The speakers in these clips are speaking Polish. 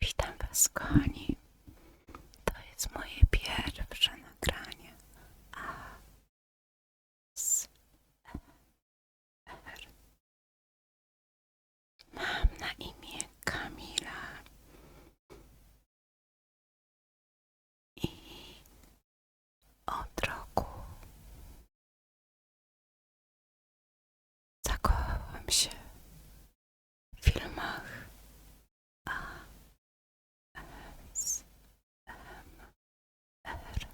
Witam Was, kochani. To jest moje pierwsze nagranie. A R. Mam na imię Kamila. I od roku zakochałam się w filmach A S M R.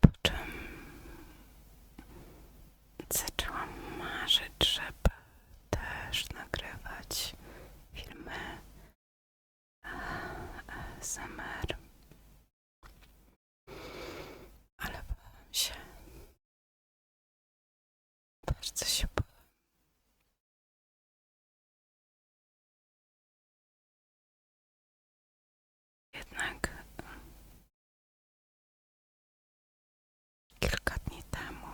Po czym zaczęłam marzyć, żeby też nagrywać filmy ASMR. Ale bałam się. Bardzo się bałam. Jednak kilka dni temu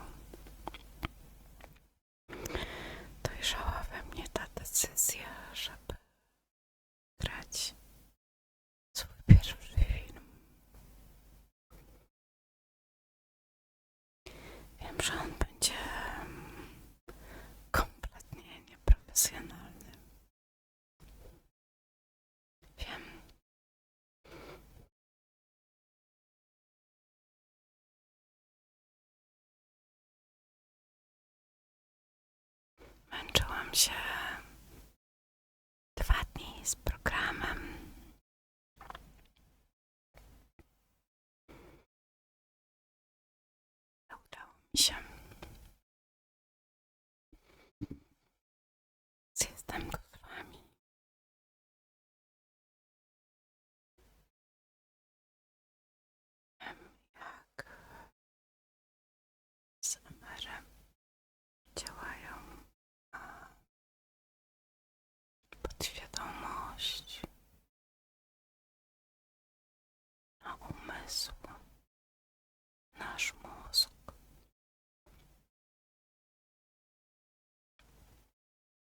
dojrzała we mnie ta decyzja, Męczyłam się dwa dni z programem. Udało mi się. Jestem go z wami. Wiem, jak z MR-em działają a podświadomość na umysł, nasz mózg.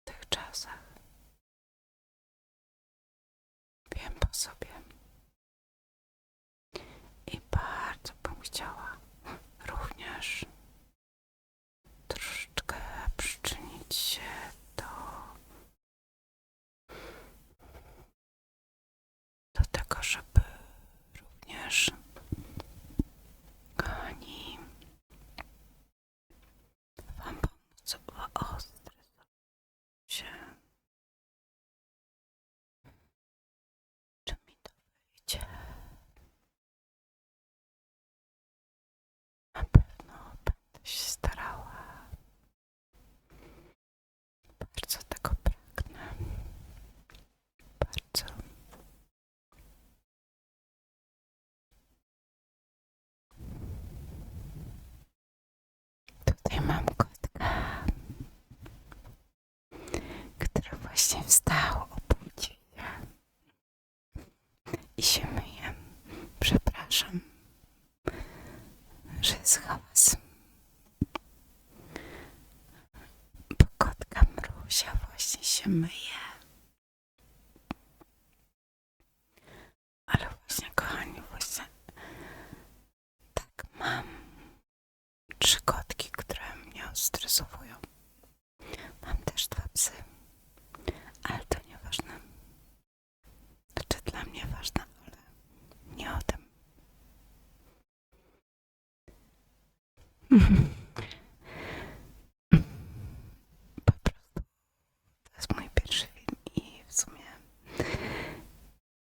W tych czasach. Wiem po sobie. I bardzo bym chciała również troszeczkę przyczynić się do, do tego, żeby również kochani Wam pomóc w ostresowaniu się. Czy mi to wyjdzie? Na pewno będę się starała. Bardzo tego. Bardzo. Tutaj mam kotka, który właśnie wstał, obudził i się. Przepraszam, że jest. Bo kotka Mrusia właśnie się myje. Ale właśnie, kochani, właśnie tak mam trzy kotki, które mnie stresowują. Mam też dwa psy, ale to nieważne. Znaczy dla mnie ważne, ale nie o tym. Po prostu to jest mój pierwszy film i w sumie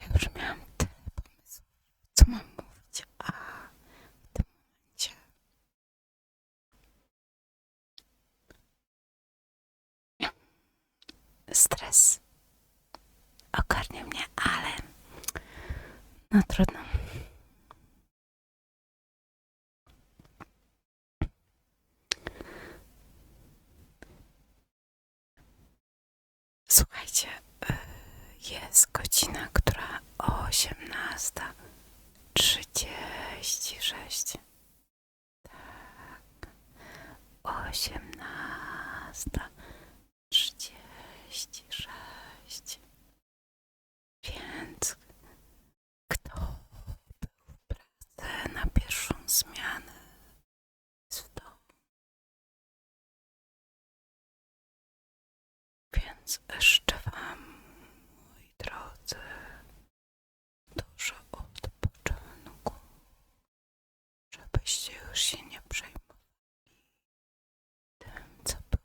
ja już miałam tyle pomysłów, co mam mówić, a w tym momencie stres ogarnia mnie, ale no trudno. Słuchajcie, y, jest godzina, która 18.36. Tak. 18.36. Więc kto był w pracy na pierwszą zmianę jest w domu. Więc życzę Wam, moi drodzy, dużo odpoczynku, żebyście już się nie przejmowali tym, co było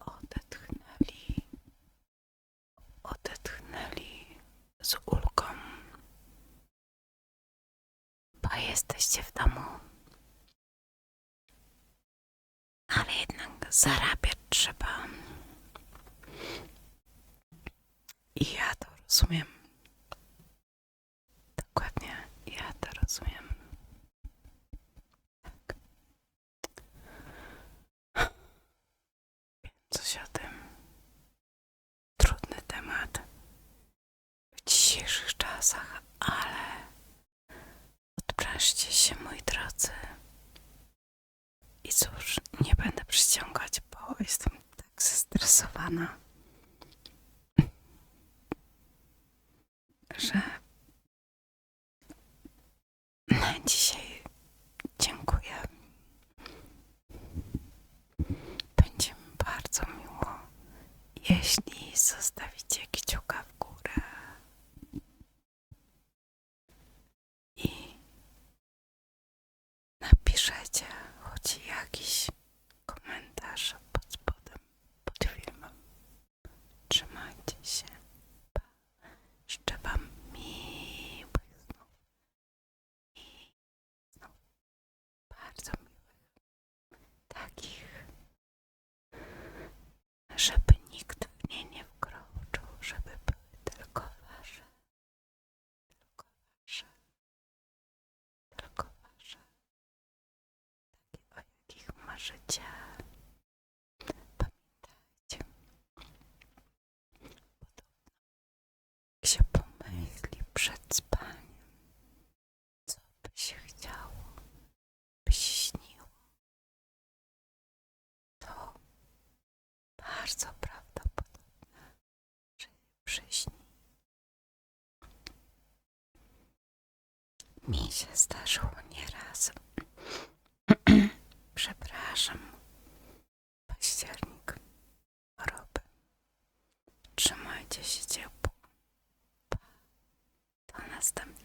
odetchnęli, odetchnęli z ulgą bo jesteście w domu. Ale jednak zarabiać trzeba. I ja to rozumiem. Dokładnie, ja to rozumiem. Tak. Wiem o tym. Trudny temat w dzisiejszych czasach, ale Odprężcie się, I cóż, nie będę przyciągać, bo jestem tak zestresowana, że dzisiaj dziękuję. Będzie mi bardzo miło, jeśli zostawicie żeby nikt w nie nie wkroczył, żeby były tylko Wasze. Tylko Wasze tylko wasze, takie o jakich marzycie. Bardzo prawdopodobne, że się przyśni. Mi się zdarzyło nieraz. Przepraszam. Październik. Choroby. Trzymajcie się ciepło. Pa. Do następnego.